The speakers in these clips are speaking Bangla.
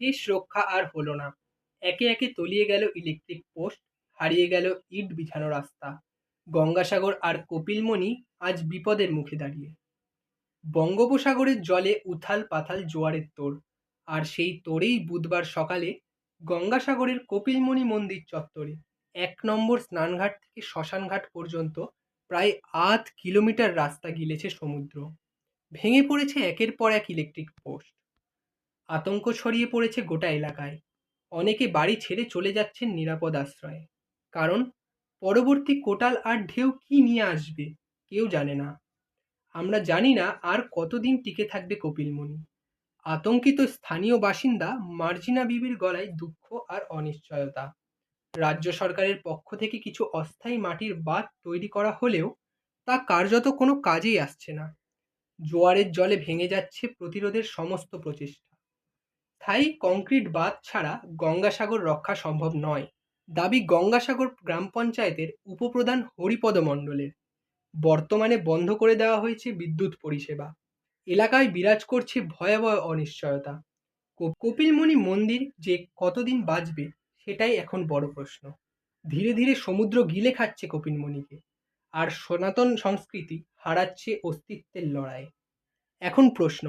শেষ রক্ষা আর হলো না। একে একে তলিয়ে গেল ইলেকট্রিক পোস্ট হারিয়ে গেল ইট বিছানো রাস্তা। গঙ্গাসাগর আর কপিলমণি আজ বিপদের মুখে দাঁড়িয়ে। বঙ্গোপসাগরের জলে উথাল পাথাল জোয়ারের তোড় আর সেই তোড়েই বুধবার সকালে গঙ্গাসাগরের কপিলমণি মন্দির চত্বরে এক নম্বর স্নানঘাট থেকে শ্মশানঘাট পর্যন্ত প্রায় আধ কিলোমিটার রাস্তা গিলেছে সমুদ্র। ভেঙে পড়েছে একের পর এক ইলেকট্রিক পোস্ট আতঙ্ক ছড়িয়ে পড়েছে গোটা এলাকায়। অনেকে বাড়ি ছেড়ে চলে যাচ্ছেন নিরাপদ আশ্রয়ে। কারণ, পরবর্তী কোটাল আর ঢেউ কি নিয়ে আসবে, কেউ জানে না। আমরা জানি না আর কতদিন টিকে থাকবে কপিলমণি। আতঙ্কিত স্থানীয় বাসিন্দা মার্জিনা বিবির গলায় দুঃখ আর অনিশ্চয়তা। রাজ্য সরকারের পক্ষ থেকে কিছু অস্থায়ী মাটির বাঁধ তৈরি করা হলেও তা কার্যত কোনো কাজেই আসছে না। জোয়ারের জলে ভেঙে যাচ্ছে প্রতিরোধের সমস্ত প্রচেষ্টা। স্থায়ী কংক্রিট বাঁধ ছাড়া গঙ্গাসাগর রক্ষা সম্ভব নয়। দাবি গঙ্গাসাগর গ্রাম পঞ্চায়েতের উপপ্রধান হরিপদ মণ্ডলের। বর্তমানে বন্ধ করে দেওয়া হয়েছে বিদ্যুৎ পরিষেবা। এলাকায় বিরাজ করছে ভয়াবহ অনিশ্চয়তা। কপিলমণি মন্দির যে কতদিন বাঁচবে সেটাই এখন বড় প্রশ্ন। ধীরে ধীরে সমুদ্র গিলে খাচ্ছে কপিলমণিকে, আর সনাতন সংস্কৃতি হারাচ্ছে অস্তিত্বের লড়াই এখন প্রশ্ন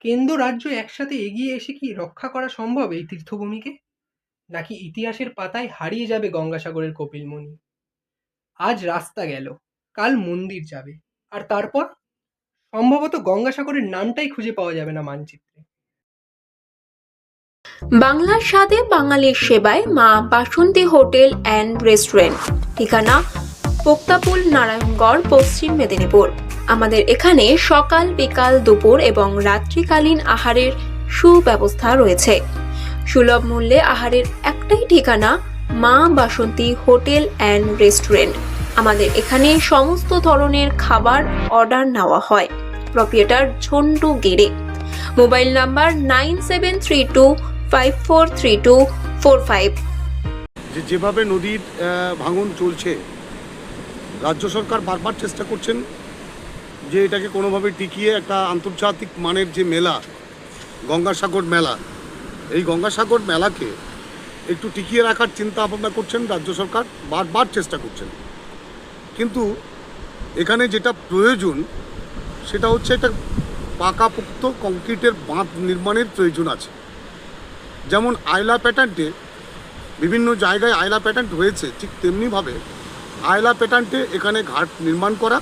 কেন্দ্র রাজ্য একসাথে এগিয়ে এসে কি রক্ষা করা সম্ভব এই তীর্থভূমিকে? নাকি ইতিহাসের পাতায় হারিয়ে যাবে গঙ্গাসাগরের কপিলমণি আজ রাস্তা গেল, কাল মন্দির যাবে, আর তারপর? সম্ভবত গঙ্গাসাগরের নামটাই খুঁজে পাওয়া যাবে না মানচিত্রে। বাংলার স্বাদে বাঙালির সেবায় মা বাসন্তী হোটেল অ্যান্ড রেস্টুরেন্ট। ঠিকানা পোক্তাপুল নারায়ণগড়, পশ্চিম মেদিনীপুর। আমাদের এখানে সকাল, বিকাল, দুপুর এবং রাত্রিকালীন আহারের সুব্যবস্থা রয়েছে। সুলভ মূল্যে আহারের একটাই ঠিকানা, মা বাসন্তী হোটেল অ্যান্ড রেস্টুরেন্ট। আমাদের এখানে সমস্ত ধরনের খাবার অর্ডার নেওয়া হয়। প্রপিয়েটার ঝন্টু গেড়ে mobile number nine seven three two five four three two four five. যেভাবে নদীর ভাঙন চলছে, রাজ্য সরকার বারবার চেষ্টা করছেন যে এটাকে কোনোভাবে টিকিয়ে একটা আন্তর্জাতিক মানের যে মেলা, গঙ্গাসাগর মেলা, এই গঙ্গাসাগর মেলাকে একটু টিকিয়ে রাখার চিন্তা ভাবনা করছেন রাজ্য সরকার, বারবার চেষ্টা করছেন। কিন্তু এখানে যেটা প্রয়োজন, সেটা হচ্ছে একটা পাকাপোক্ত কংক্রিটের বাঁধ নির্মাণের প্রয়োজন আছে। যেমন আয়লা প্যাটার্নটে বিভিন্ন জায়গায় আয়লা প্যাটার্ন হয়েছে ঠিক তেমনিভাবে আয়লা প্যাটার্নটে এখানে ঘাট নির্মাণ করা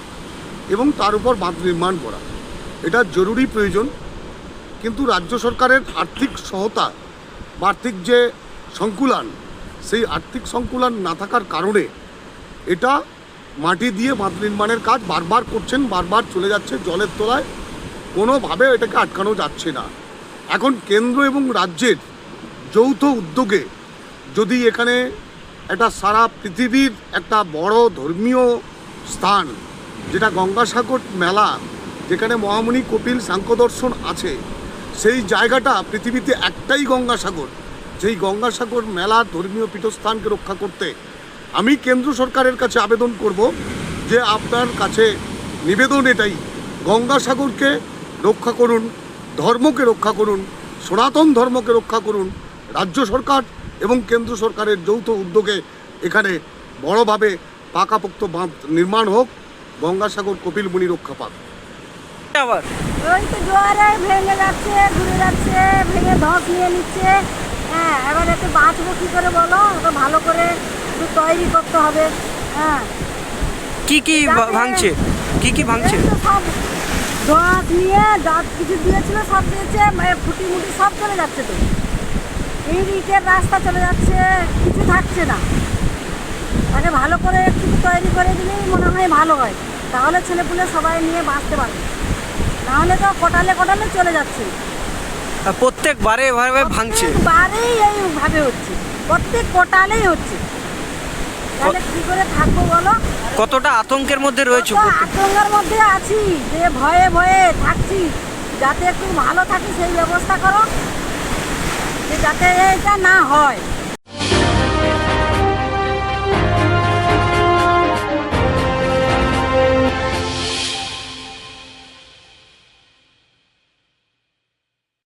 এবং তার উপর বাঁধ নির্মাণ করা। এটা জরুরি প্রয়োজন, কিন্তু রাজ্য সরকারের আর্থিক সহায়তা বা আর্থিক যে সংকুলান, সেই আর্থিক সংকুলান না থাকার কারণে এটা মাটি দিয়ে বাঁধ নির্মাণের কাজ বারবার করছেন, বারবার চলে যাচ্ছে জলের তলায়। কোনোভাবে এটাকে আটকানো যাচ্ছে না। এখন কেন্দ্র এবং রাজ্যের যৌথ উদ্যোগে যদি এখানে একটা সারা পৃথিবীর একটা বড় ধর্মীয় স্থান যেটা গঙ্গাসাগর মেলা, যেখানে মহামণি কপিল সাংখ্য দর্শন আছে, সেই জায়গাটা পৃথিবীতে একটাই গঙ্গাসাগর। সেই গঙ্গাসাগর মেলা ধর্মীয় পীঠস্থানকে রক্ষা করতে আমি কেন্দ্র সরকারের কাছে আবেদন করব যে আপনার কাছে নিবেদন এটাই, গঙ্গাসাগরকে রক্ষা করুন, ধর্মকে রক্ষা করুন, সনাতন ধর্মকে রক্ষা করুন, রাজ্য সরকার এবং কেন্দ্র সরকারের যৌথ উদ্যোগে এখানে বড়ভাবে পাকাপোক্ত বাঁধ নির্মাণ হোক। গঙ্গাসাগর কপিলমুনি রক্ষা পাক আবার? ওই তো জোয়ারে ভেঙে যাচ্ছে ঘুরে যাচ্ছে ভেঙে ধস নিয়ে নিচ্ছে। হ্যাঁ এবার একটু বাঁচবো কী করে বলো? ওটা ভালো করে একটু তৈরি করতে হবে। হ্যাঁ। কি কি ভাঙছে? কি কি ভাঙছে? তো সব ধস নিয়ে যা কিছু দিয়েছিল সব দিয়েছে মানে ফুটি মুটি সব চলে যাচ্ছে তো। এই ইটের রাস্তা চলে যাচ্ছে কিছু থাকছে না। তাকে ভালো করে একটু তৈরি করে দিলেই মনে হয় ভালো হয়। তাহলে ছেলেপুলে সবাই নিয়ে বাঁচতে পারবে। নাহলে তো কোটালে কোটালে চলে যাচ্ছে। প্রত্যেকবারে এভাবে ভাঙছে? বারেই এইভাবে হচ্ছে। প্রত্যেক কোটালেই হচ্ছে। তাহলে কি করে থাকব বলো? কতটা আতঙ্কের মধ্যে রয়েছে আতঙ্কের মধ্যে আছি যে ভয়ে ভয়ে থাকছি। যাতে একটু ভালো থাকি সেই ব্যবস্থা করো। যে যাতে এটা না হয়।